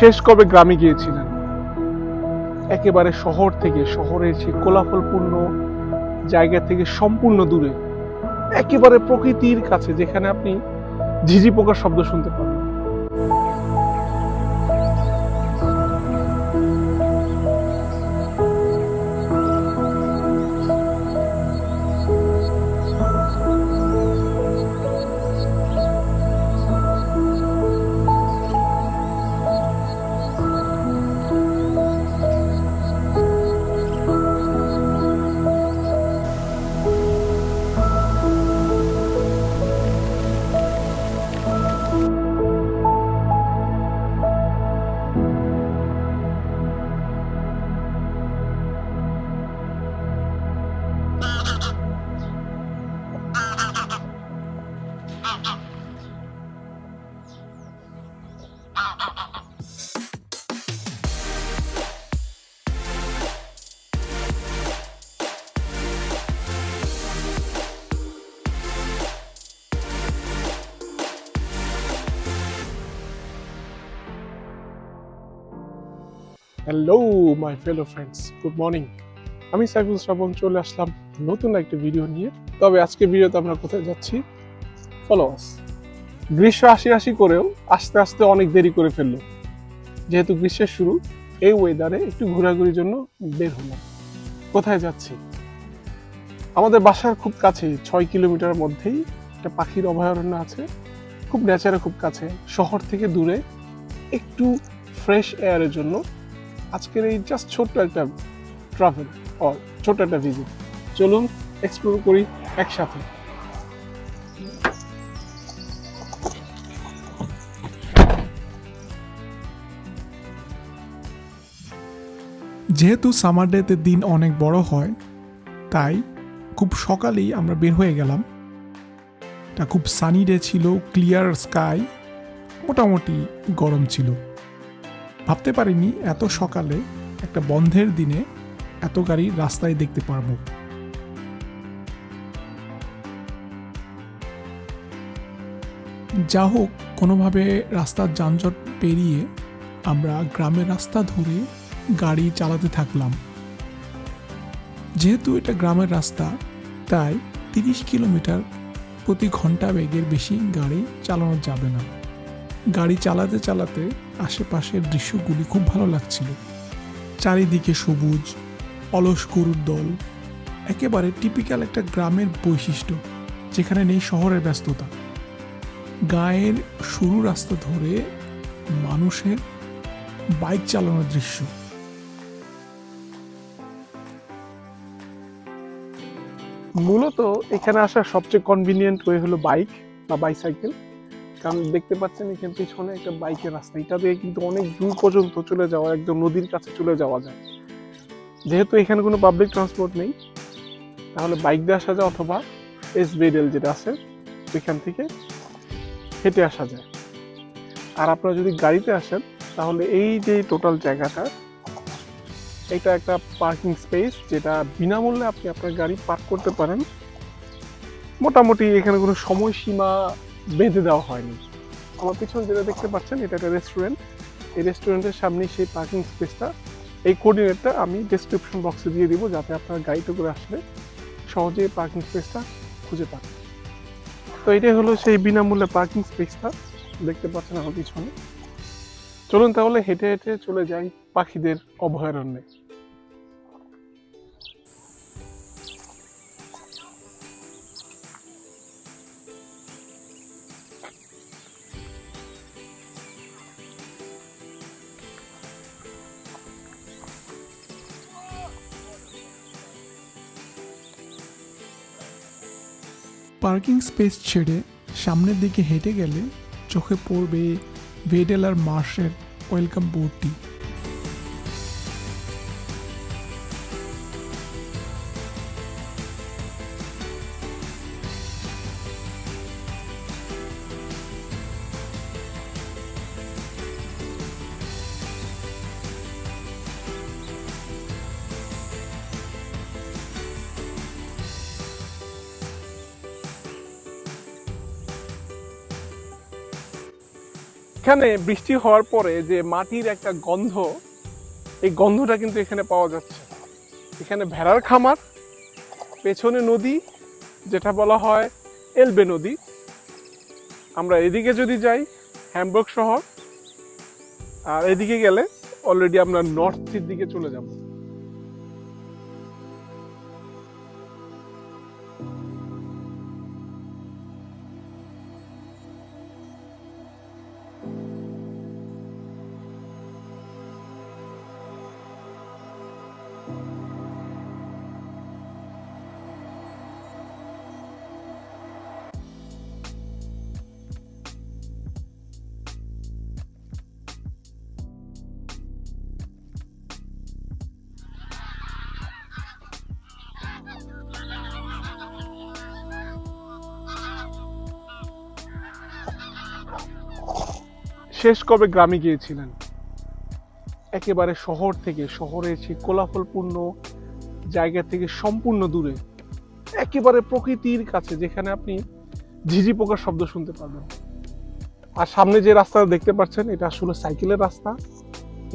শেষ কবে গ্রামে গিয়েছিলেন? একেবারে শহর থেকে, শহরের সেই কোলাহলপূর্ণ জায়গা থেকে সম্পূর্ণ দূরে, একেবারে প্রকৃতির কাছে যেখানে আপনি ঝিঝি পোকার শব্দ শুনতে পাবেন hello my fellow friends good morning আমি সাইফুল শ্রাবণ চলে আসলাম নতুন একটা ভিডিও নিয়ে। তবে আজকে ভিডিওতে আমরা কোথায় যাচ্ছি? ফলো আস গ্রীষ্ম আসি আসি করেও আস্তে আস্তে অনেক দেরি করে ফেলল। যেহেতু গ্রীষ্মের শুরু, এই ওয়েদারে একটু ঘোরাঘুরির জন্য বের হলাম। কোথায় যাচ্ছি? আমাদের বাসার খুব কাছে, ছয় কিলোমিটার মধ্যেই একটা পাখির অভয়ারণ্য আছে। খুব ন্যাচারে খুব কাছে। শহর থেকে দূরে একটু ফ্রেশ এয়ারের জন্য আজকের এই জাস্ট ছোট্ট একটা ট্রাভেল ও ছোট্ট একটা ভিজিট চলুন এক্সপ্লোর করি একসাথে। যেহেতু সামার ডেতে দিন অনেক বড় হয়, তাই খুব সকালেই আমরা বের হয়ে গেলাম। এটা খুব সানি ডে ছিল ক্লিয়ার স্কাই মোটামুটি গরম ছিল। ভাবতে পারিনি এত সকালে একটা বন্ধের দিনে এত গাড়ি রাস্তায় দেখতে পারব। যা হোক, কোনোভাবে রাস্তার যানজট পেরিয়ে আমরা গ্রামের রাস্তা ধরে গাড়ি চালাতে থাকলাম। যেহেতু এটা গ্রামের রাস্তা, তাই তিরিশ কিলোমিটার প্রতি ঘণ্টা বেগের বেশি গাড়ি চালানো যাবে না। গাড়ি চালাতে চালাতে আশেপাশের দৃশ্যগুলি খুব ভালো লাগছিল। চারিদিকে সবুজ, অলস গরুর দল, একেবারে টিপিক্যাল একটা গ্রামের বৈশিষ্ট্য, যেখানে নেই শহরের ব্যস্ততা। গায়ের সরু রাস্তা ধরে মানুষের বাইক চালানোর দৃশ্য। মূলত এখানে আসার সবচেয়ে কনভিনিয়েন্ট ওয়ে হলো বাইক বা বাইসাইকেল কারণ দেখতে পাচ্ছেন এখানে পিছনে একটা বাইকের রাস্তা। এটা দিয়ে কিন্তু অনেক দূর পর্যন্ত চলে যাওয়া, একদম নদীর কাছে চলে যাওয়া যায়। যেহেতু এখানে কোনো পাবলিক ট্রান্সপোর্ট নেই, তাহলে বাইক দিয়ে আসা যায় অথবা এস বেডেল যেটা আছে, ওইখান থেকে হেঁটে আসা যায়। আর আপনারা যদি গাড়িতে আসেন, তাহলে এই যে টোটাল জায়গাটা, এটা একটা পার্কিং স্পেস যেটা বিনামূল্যে আপনি আপনার গাড়ি পার্ক করতে পারেন। মোটামুটি এখানে কোনো সময়সীমা বেঁধে দেওয়া হয়নি। আমার পিছনে যেটা দেখতে পাচ্ছেন, এটা একটা রেস্টুরেন্ট এই রেস্টুরেন্টের সামনে সেই পার্কিং স্পেসটা এই কোঅর্ডিনেটটা আমি ডেসক্রিপশন বক্সে দিয়ে দিব, যাতে আপনার গাড়িতে করে আসলে সহজে পার্কিং স্পেসটা খুঁজে পান। তো এটাই হলো সেই বিনামূল্যে পার্কিং স্পেসটা দেখতে পাচ্ছেন আমার পিছনে। চলুন তাহলে হেঁটে হেঁটে চলে যাই পাখিদের অভয়ারণ্যে। পার্কিং স্পেস ছেড়ে সামনের দিকে হেঁটে গেলে চোখে পড়বে ভেডেলার মার্শের ওয়েলকাম বোর্ডটি। এখানে বৃষ্টি হওয়ার পরে যে মাটির একটা গন্ধ, এই গন্ধটা কিন্তু এখানে পাওয়া যাচ্ছে। এখানে ভেড়ার খামার, পেছনে নদী, যেটা বলা হয় এলবে নদী। আমরা এদিকে যদি যাই, হ্যামবর্গ শহর, আর এদিকে গেলে অলরেডি আমরা নর্থ সির দিকে চলে যাব। শেষ কবে গ্রামে গিয়েছিলেন? একেবারে শহর থেকে শহরে সেই কোলাহলপূর্ণ জায়গা থেকে সম্পূর্ণ দূরে, একেবারে প্রকৃতির কাছে যেখানে আপনি ঝিঝি পোকার শব্দ শুনতে পাবেন। আর সামনে যে রাস্তাটা দেখতে পাচ্ছেন, এটা আসলে সাইকেলের রাস্তা।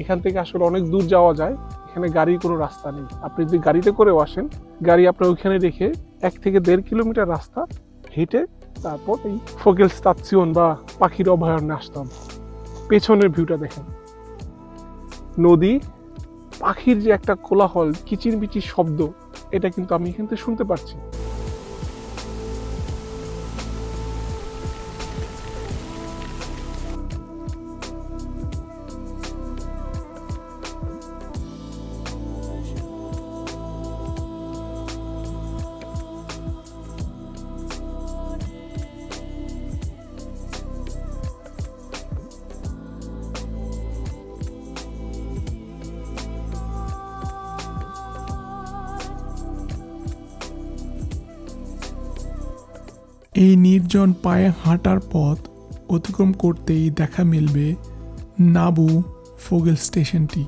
এখান থেকে আসলে অনেক দূর যাওয়া যায়, এখানে গাড়ির কোনো রাস্তা নেই। আপনি যদি গাড়িতে করেও আসেন, গাড়ি আপনার ওইখানে রেখে এক থেকে দেড় কিলোমিটার রাস্তা হেঁটে তারপর এই ফোকেল স্টাচিয়ন বা পাখির অভয়ারণ্যে আসতে হবে পেছনের ভিউটা দেখেন। নদী, পাখির যে একটা কোলাহল কিচির মিচির শব্দ, এটা কিন্তু আমি এখান থেকে শুনতে পাচ্ছি। এই নির্জন পায়ে হাঁটার পথ অতিক্রম করতেই দেখা মিলবে নাবু ফোগেল স্টেশনটি।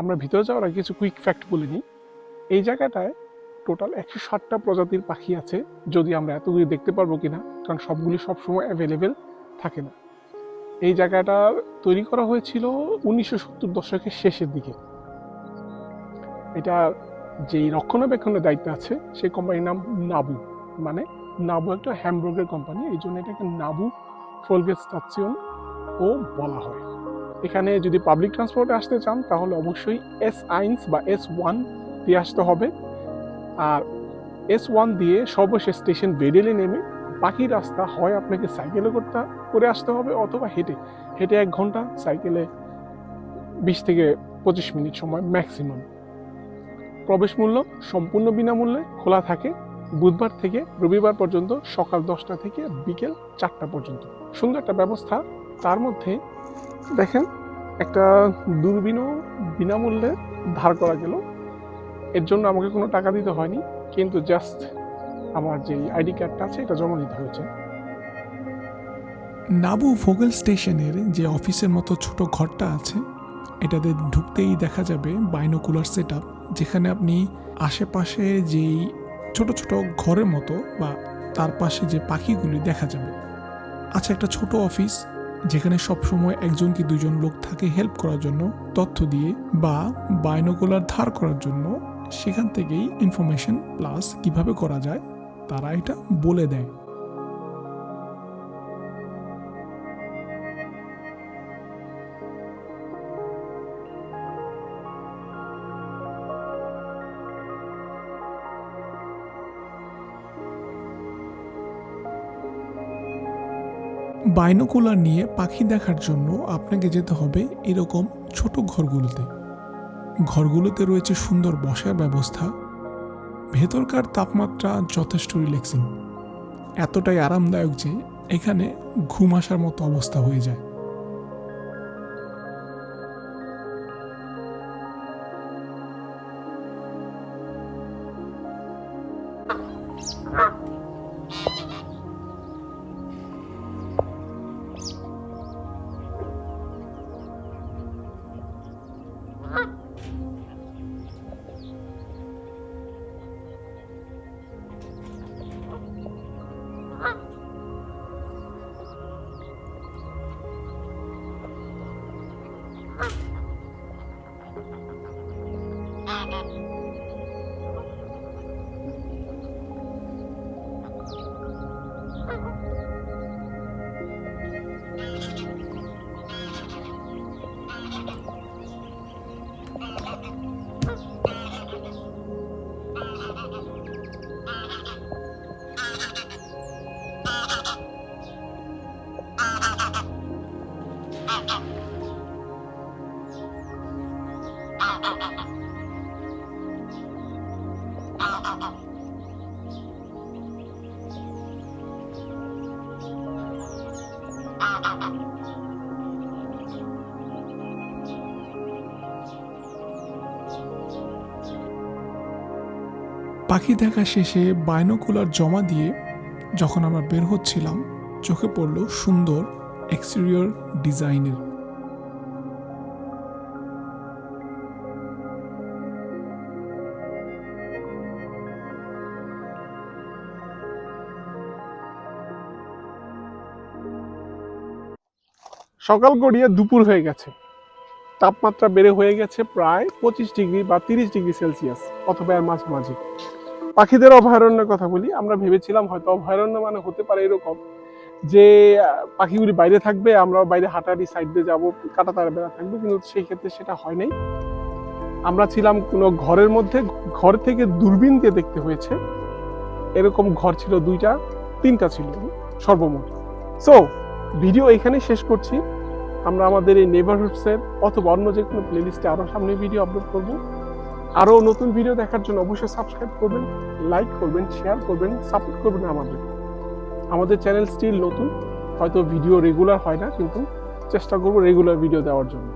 আমরা ভিতরে যাওয়ার আগে কিছু কুইক ফ্যাক্ট বলে নিই। এই জায়গাটায় টোটাল একশো ষাটটা প্রজাতির পাখি আছে, যদি আমরা এতগুলি দেখতে পারব কিনা, কারণ সবগুলি সবসময় অ্যাভেলেবেল থাকে না। এই জায়গাটা তৈরি করা হয়েছিল উনিশশো সত্তর দশকের শেষের দিকে। এটা যেই রক্ষণাবেক্ষণের দায়িত্ব আছে, সেই কোম্পানির নাম নাবু মানে নাবু একটা হ্যামবার্গের কোম্পানি এই জন্য এটাকে নাবু ফোলগেট স্টাচিয়ন ও বলা হয়। এখানে যদি পাবলিক ট্রান্সপোর্টে আসতে চান, তাহলে অবশ্যই এস আইন্স বা এস ওয়ান দিয়ে আসতে হবে। আর এস ওয়ান দিয়ে সর্বশেষ স্টেশন বেডেলে নেমে বাকি রাস্তা হয় আপনাকে সাইকেলে করতে, করে আসতে হবে অথবা হেঁটে হেঁটে এক ঘণ্টা সাইকেলে বিশ থেকে পঁচিশ মিনিট সময় ম্যাক্সিমাম প্রবেশ মূল্য সম্পূর্ণ বিনামূল্যে খোলা থাকে বুধবার থেকে রবিবার পর্যন্ত সকাল দশটা থেকে বিকেল চারটা পর্যন্ত। সুন্দর একটা ব্যবস্থা। তার মধ্যে দেখেন, একটা দূরবীনও বিনামূল্যে ধার করা গেল। এর জন্য আমাকে কোনো টাকা দিতে হয়নি, কিন্তু জাস্ট আমার যে আইডি কার্ডটা আছে, এটা জমা দিতে হয়েছে। নাবু ফোগেল স্টেশনের যে অফিসের মতো ছোট ঘরটা আছে, এটাতে ঢুকতেই দেখা যাবে বাইনোকুলার সেট যেখানে আপনি আশেপাশে যেই ছোট ছোট ঘরের মতো বা তার পাশে যে পাখিগুলি দেখা যাবে। আচ্ছা একটা ছোট অফিস যেখানে সবসময় একজন কি দুজন লোক থাকে হেল্প করার জন্য, তথ্য দিয়ে বা বাইনোকুলার ধার করার জন্য সেখান থেকেই ইনফরমেশন প্লাস কীভাবে করা যায়, তারা এটা বলে দেয়। বাইনোকুলার নিয়ে পাখি দেখার জন্য আপনাকে যেতে হবে এরকম ছোট ঘরগুলোতে। ঘরগুলোতে রয়েছে সুন্দর বসার ব্যবস্থা। ভেতরকার তাপমাত্রা যথেষ্ট রিল্যাক্সিং এতটাই আরামদায়ক যে এখানে ঘুম আসার মতো অবস্থা হয়ে যায়। পাখি দেখা শেষে বাইনোকুলার জমা দিয়ে যখন আমরা বের হচ্ছিলাম, চোখে পড়ল সুন্দর এক্সটেরিয়র ডিজাইনের সকাল গড়িয়ে দুপুর হয়ে গেছে। তাপমাত্রা বেড়ে হয়ে গেছে প্রায় পঁচিশ ডিগ্রি বা তিরিশ ডিগ্রি সেলসিয়াস, অথবা এর মাঝামাঝি। পাখিদের অভয়ারণ্যের কথা বলি, আমরা ভেবেছিলাম হয়তো অভয়ারণ্য মানে হতে পারে এরকম যে, পাখিগুলি বাইরে থাকবে আমরা বাইরে হাঁটারি সাইড দিয়ে যাব কাটা তারা বেড়া থাকবে, কিন্তু সেই ক্ষেত্রে সেটা হয় নাই। আমরা ছিলাম কোনো ঘরের মধ্যে, ঘর থেকে দূরবীন দিয়ে দেখতে হয়েছে। এরকম ঘর ছিল দুইটা, তিনটা ছিল সর্বমোট। সো ভিডিও এখানেই শেষ করছি। আমরা আমাদের এই নেবারহুডসের অথবা অন্য যে কোনো প্লেলিস্টে আরও সামনে ভিডিও আপলোড করব। আরও নতুন ভিডিও দেখার জন্য অবশ্যই সাবস্ক্রাইব করবেন লাইক করবেন শেয়ার করবেন সাপোর্ট করবেন আমাদের। আমাদের চ্যানেল স্টিল নতুন, হয়তো ভিডিও রেগুলার হয় না, কিন্তু চেষ্টা করব রেগুলার ভিডিও দেওয়ার জন্য।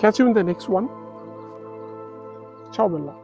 Catch you in the next one চাও বেল্লা